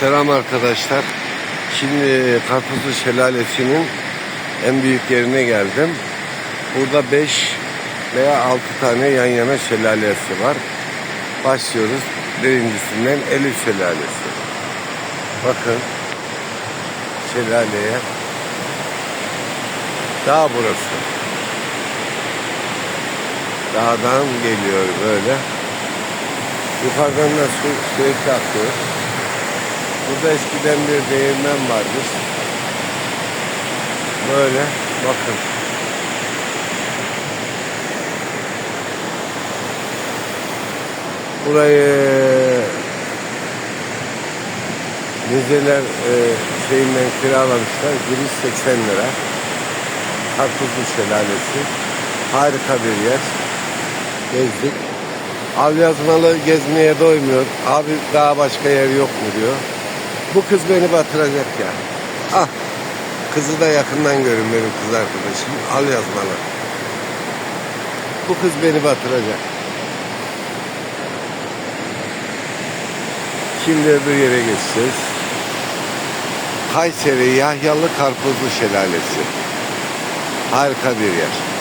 Selam arkadaşlar. Şimdi Karpuzlu Şelalesi'nin en büyük yerine geldim. Burada 5 veya 6 tane yan yana şelalesi var. Başlıyoruz. Birincisinden Elif Şelalesi. Bakın şelaleye. Dağ burası. Dağdan geliyor böyle. Yukarıdan da su sürekli akıyor. Burada eskiden bir değirmen varmış. Böyle bakın. Burayı müzeler e, şeyinden kiralamışlar. Giriş 80 lira. Karpuzlu Şelalesi. Harika bir yer. Gezdik. Al yazmalı gezmeye doymuyor. Abi daha başka yer yok mu diyor. Bu kız beni batıracak ya. Ah. Kızı da yakından görün benim kız arkadaşım. Al yazmalı. Bu kız beni batıracak. Şimdi öbür yere geçeceğiz. Kayseri Yahyalı Karpuzlu Şelalesi. Harika bir yer.